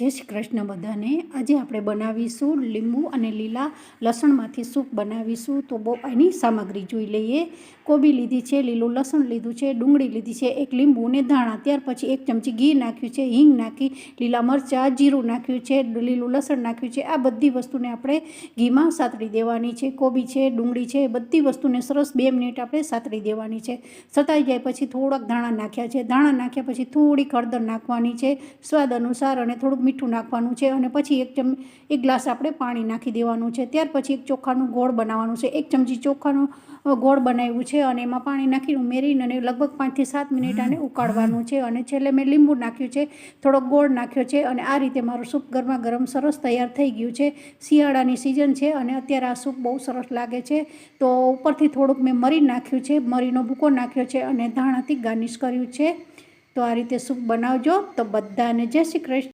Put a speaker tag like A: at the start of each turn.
A: જય શ્રી કૃષ્ણ બધાને. આજે આપણે બનાવીશું લીંબુ અને લીલા લસણમાંથી સૂપ બનાવીશું. તો બહુ એની સામગ્રી જોઈ લઈએ. કોબી લીધી છે, લીલું લસણ લીધું છે, ડુંગળી લીધી છે, એક લીંબુ અને ધાણા. ત્યાર પછી એક ચમચી ઘી નાખ્યું છે, હિંગ નાખી, લીલા મરચાં, જીરું નાખ્યું છે, લીલું લસણ નાખ્યું છે. આ બધી વસ્તુને આપણે ઘીમાં સાતરી દેવાની છે. કોબી છે, ડુંગળી છે બધી વસ્તુને સરસ બે મિનિટ આપણે સાતરી દેવાની છે. સતાઈ જાય પછી થોડાક ધાણા નાખ્યા છે. ધાણા નાખ્યા પછી થોડીક હળદર નાખવાની છે. સ્વાદ અનુસાર અને થોડુંક મીઠું નાખવાનું છે અને પછી એક ચમ એક ગ્લાસ આપણે પાણી નાખી દેવાનું છે. ત્યાર પછી એક ચોખાનું ગોળ બનાવવાનું છે. એક ચમચી ચોખાનું ગોળ બનાવ્યું છે અને એમાં પાણી નાખી ઉમેરીને અને લગભગ પાંચથી સાત મિનિટ આને ઉકાળવાનું છે. અને છેલ્લે મેં લીંબુ નાખ્યું છે. થોડોક ગોળ નાખ્યો છે અને આ રીતે મારું સૂપ ગરમા ગરમ સરસ તૈયાર થઈ ગયું છે. શિયાળાની સિઝન છે અને અત્યારે આ સૂપ બહુ સરસ લાગે છે. તો ઉપરથી થોડુંક મેં મરી નાખ્યું છે. મરીનો ભૂકો નાખ્યો છે અને ધાણાથી ગાર્નિશ કર્યું છે. તો આ રીતે સૂપ બનાવજો. તો બધાને જય શ્રી કૃષ્ણ.